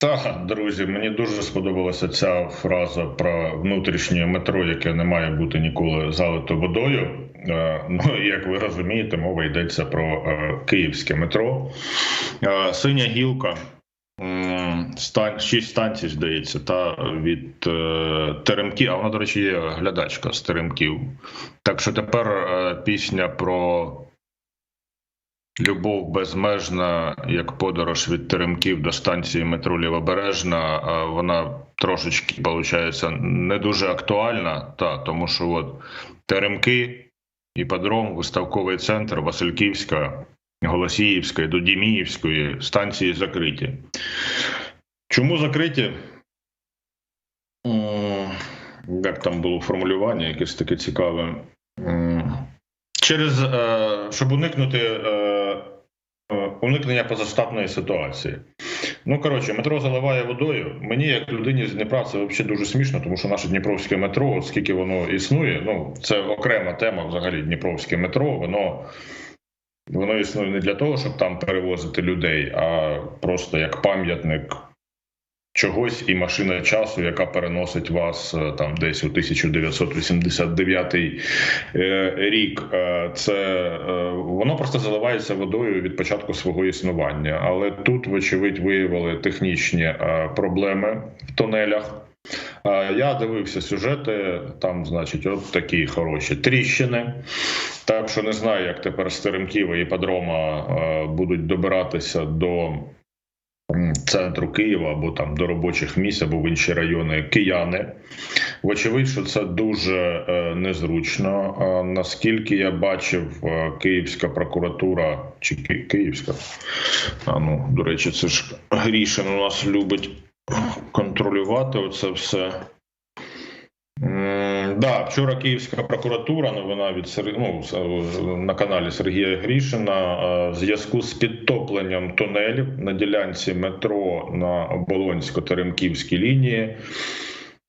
Так, друзі, мені дуже сподобалася ця фраза про внутрішнє метро, яке не має бути ніколи залито водою. Е, ну як ви розумієте, мова йдеться про е, київське метро. Е, синя гілка. Шість станцій, здається, та від Теремків. А вона, до речі, є глядачка з Теремків. Так що тепер пісня про Любов безмежна, як подорож від Теремків до станції метро Лівобережна. Вона трошечки виходить, не дуже актуальна, та тому що от Теремки, іподром, виставковий центр, Васильківська, Голосіївська до Діміївської станції закриті. Чому закриті? Як там було формулювання, якесь таке цікаве. Через е, щоб уникнути Е, уникнення позаштатної ситуації. Ну коротше, метро заливає водою. Мені, як людині з Дніпра, це взагалі дуже смішно, тому що наше Дніпровське метро, оскільки воно існує, ну це окрема тема взагалі Дніпровське метро, воно. Воно існує не для того, щоб там перевозити людей, а просто як пам'ятник чогось і машина часу, яка переносить вас е, там десь у 1989 е, рік. Е, це воно просто заливається водою від початку свого існування. Але тут, вочевидь, виявили технічні проблеми в тунелях. Я дивився сюжети, там, значить, от такі хороші тріщини. Так що не знаю, як тепер з і Подрома будуть добиратися до центру Києва або там до робочих місць, або в інші райони кияни. Вочевидь, що це дуже е, незручно. Е, наскільки я бачив, е, Київська прокуратура чи Київська, а ну до речі, це ж Грішин у нас любить контролювати оце все. Да, вчора Київська прокуратура новина від ну, на каналі Сергія Грішина в зв'язку з підтопленням тунелів на ділянці метро на Оболонсько-Теремківській лінії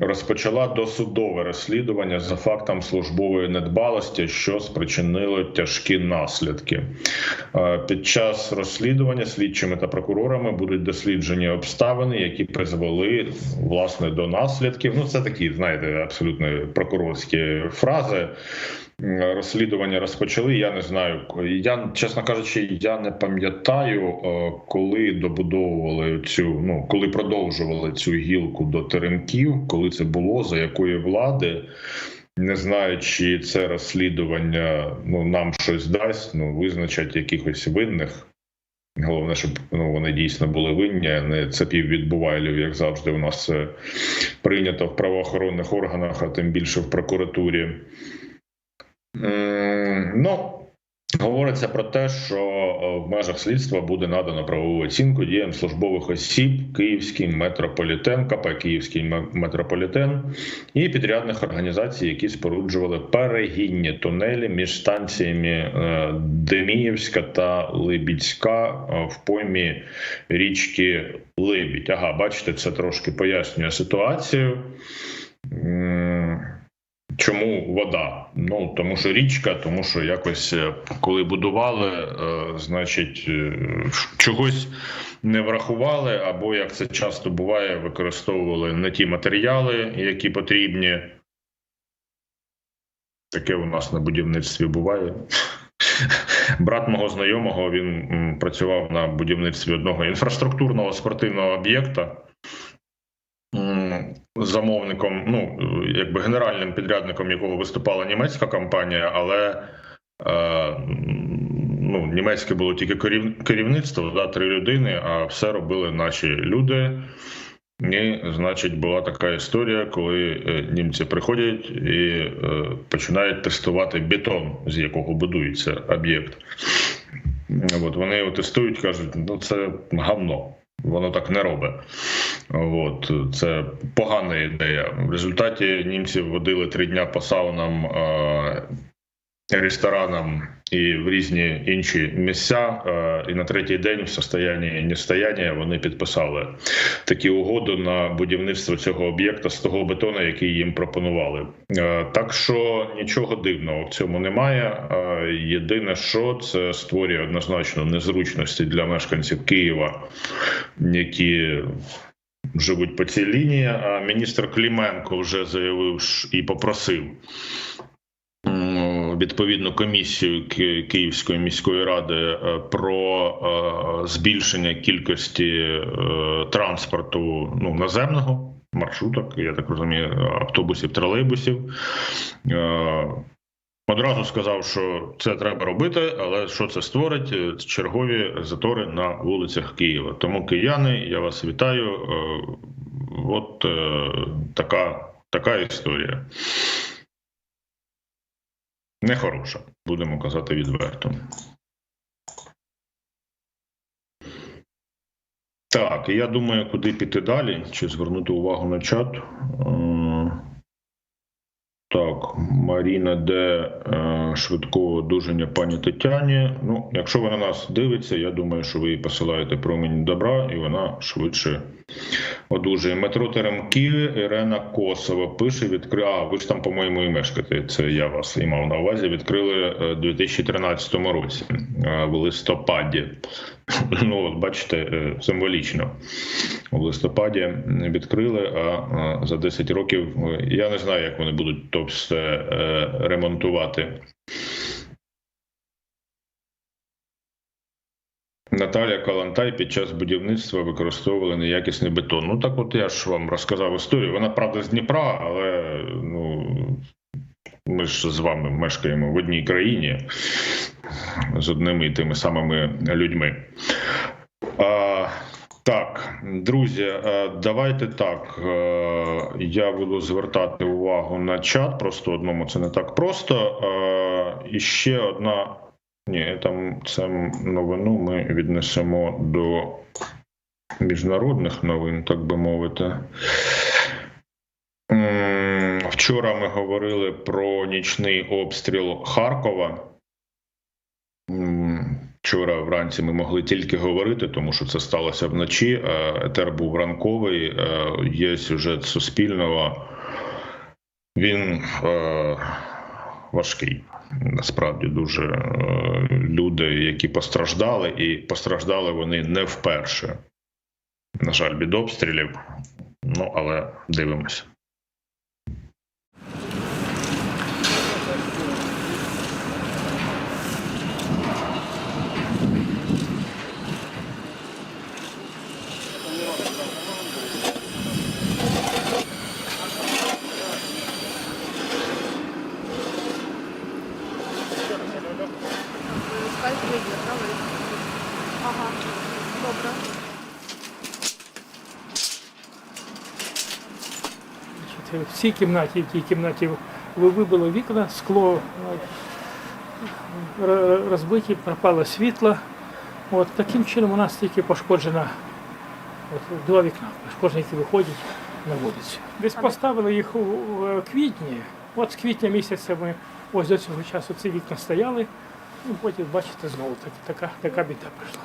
розпочала досудове розслідування за фактом службової недбалості, що спричинило тяжкі наслідки. Е, під час розслідування слідчими та прокурорами будуть досліджені обставини, які призвели власне до наслідків. Ну це такі, знаєте, абсолютно прокурорські фрази розслідування розпочали. Я не знаю. Я чесно кажучи, я не пам'ятаю, е, коли добудовували цю, ну коли продовжували цю гілку до теремків, коли це було, за якої влади. Не знаю, чи це розслідування ну нам щось дасть, ну визначать якихось винних. Головне, щоб ну, вони дійсно були винні, а не цепів відбувайлів, як завжди. У нас це прийнято в правоохоронних органах, а тим більше в прокуратурі. Ну, говориться про те, що е, в межах слідства буде надано правову оцінку діям службових осіб Київський метрополітен, КП Київський метрополітен і підрядних організацій, які споруджували перегінні тунелі між станціями е, Деміївська та Либідська е, в поймі річки Либідь. Ага, бачите, це трошки пояснює ситуацію. Чому вода? Ну тому що річка, тому що якось е, коли будували, е, значить е, чогось не врахували, або як це часто буває, використовували не ті матеріали, які потрібні. Таке у нас на будівництві буває. Брат мого знайомого він працював на будівництві одного інфраструктурного спортивного об'єкта замовником, ну якби генеральним підрядником, якого виступала німецька компанія, але е, ну, німецьке було тільки керівництво, да, три людини, а все робили наші люди. І, значить, була така історія, коли е, німці приходять і е, починають тестувати бетон, з якого будується об'єкт. От Вони його тестують, кажуть, ну це гавно. Воно так не робить. От це погана ідея. В результаті німці водили три дня по саунам, ресторанам і в різні інші місця. І на третій день в состоянні нестояння вони підписали такі угоди на будівництво цього об'єкта з того бетону, який їм пропонували. Так що нічого дивного в цьому немає. Єдине, що це створює однозначно незручності для мешканців Києва, які живуть по цій лінії. А міністр Кліменко вже заявив і попросив відповідну комісію Київської міської ради е, про е, збільшення кількості е, транспорту ну, наземного маршруток, я так розумію, автобусів, тролейбусів. Одразу сказав, що це треба робити, але що це створить? Е, Чергові затори на вулицях Києва. Тому кияни, я вас вітаю. Е, От е, така, така історія. Нехороша, будемо казати відверто. Так, я думаю, куди піти далі, чи звернути увагу на чат. Так, Маріна, де е, швидкого одужання пані Тетяні. Ну, якщо вона нас дивиться, я думаю, що ви їй посилаєте промінь добра, і вона швидше одужує. Метро Теремки, Ірена Косова пише: відкри... А, ви ж там, по-моєму, і мешкаєте. Це я вас і мав на увазі. Відкрили е, у 2013 році е, в листопаді. Ну, от бачите, символічно. У листопаді відкрили, а за 10 років я не знаю, як вони будуть то все е, ремонтувати. Наталя Калантай під час будівництва використовували неякісний бетон. Ну так от я ж вам розказав історію. Вона правда з Дніпра, але ну ми ж з вами мешкаємо в одній країні з одними і тими самими людьми. А, так, друзі, е, давайте так. е, Я буду звертати увагу на чат. Просто одному це не так просто. Е, І ще одна. Ні, там це новину ми віднесемо до міжнародних новин, так би мовити. Вчора ми говорили про нічний обстріл Харкова. Вчора вранці ми могли тільки говорити, тому що це сталося вночі. е, Етер був ранковий, е, є сюжет Суспільного. Він е, важкий. Насправді дуже е, люди, які постраждали, і постраждали вони не вперше. На жаль, від обстрілів. Ну, але дивимося. В цій кімнаті, в тій кімнаті ви вибили вікна, скло е, розбиті, пропало світло. От, таким чином у нас тільки пошкоджена от, два вікна, пошкоджені, які виходять на вулицю. Десь поставили їх у, у квітні. От з квітня місяця ми ось до цього часу ці вікна стояли. Ну, потім, бачите, знову так, така, така біда прийшла.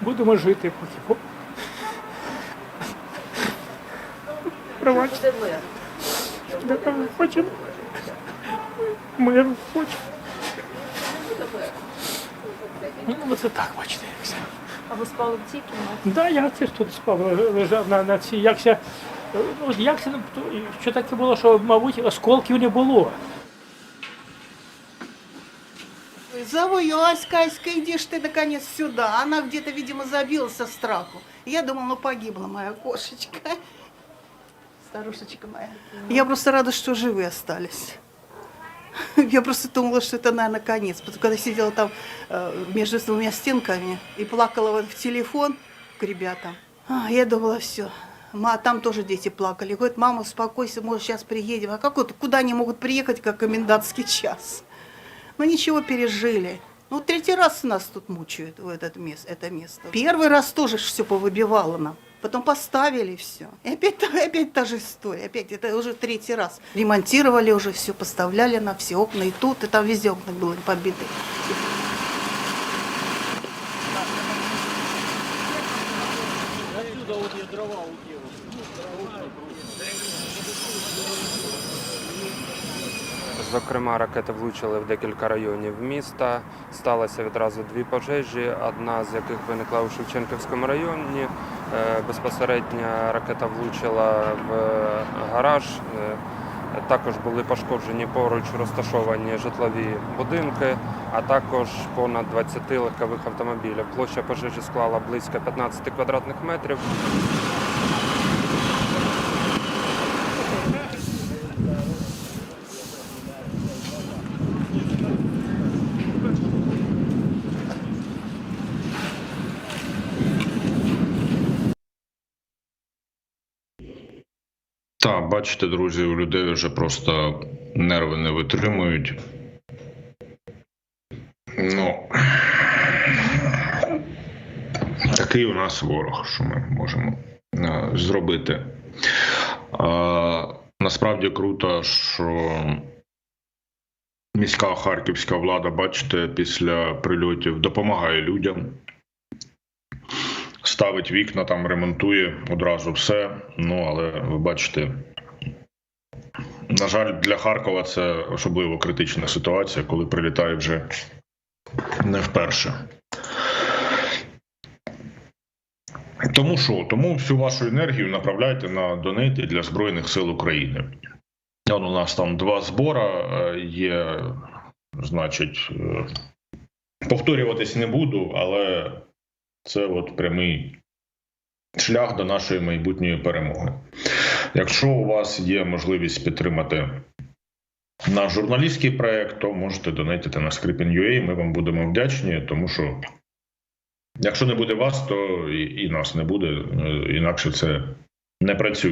Будемо жити поки. Пробачте. Да, Хочемо. Ми хочемо. Ну, оце так, бачите, як все. А ви спали в цій кімнаті? Да, я теж тут спав, лежав на, на цій, якся, ну, от якся, ну, то- і що таке було, що, мабуть, осколків не було. Завоюлась, Каська, иди ж ты наконец сюда. Она где-то, видимо, забилась со страху. Я думала, ну погибла моя кошечка. Старушечка моя. Я просто рада, что живы остались. Я просто думала, что это, наверное, конец. Потому когда сидела там э, между двумя стенками и плакала в телефон к ребятам, а, я думала, все. А там тоже дети плакали. Говорят, мама, успокойся, может, сейчас приедем. А как вот, куда они могут приехать, как комендантский час? Ну ничего, пережили. Ну, третий раз нас тут мучают, в этот мест, это место. Первый раз тоже все повыбивало нам. Потом поставили все. И опять, опять та же история. Опять это уже третий раз. Ремонтировали уже все, поставляли на все окна. И тут, и там везде окна были побиты. Зокрема, ракети влучили в декілька районів міста. Сталося відразу дві пожежі, одна з яких виникла у Шевченківському районі. Е, Безпосередньо ракета влучила в гараж. Е, Також були пошкоджені поруч розташовані житлові будинки, а також понад 20 легкових автомобілів. Площа пожежі склала близько 15 квадратних метрів. Так, бачите, друзі, у людей вже просто нерви не витримують. Ну такий у нас ворог, що ми можемо е, зробити. Е, насправді круто, що міська харківська влада, бачите, після прильотів допомагає людям. Ставить вікна, там ремонтує одразу все. Ну, але ви бачите, на жаль, для Харкова це особливо критична ситуація, коли прилітає вже не вперше. Тому що? Тому всю вашу енергію направляйте на донейти для Збройних сил України. От у нас там два збора е, є, значить, е, повторюватись не буду, але це от прямий шлях до нашої майбутньої перемоги. Якщо у вас є можливість підтримати наш журналістський проект, то можете донатити на Scripin.ua, Ми вам будемо вдячні, тому що якщо не буде вас, то і, нас не буде. Е, Інакше це не працює.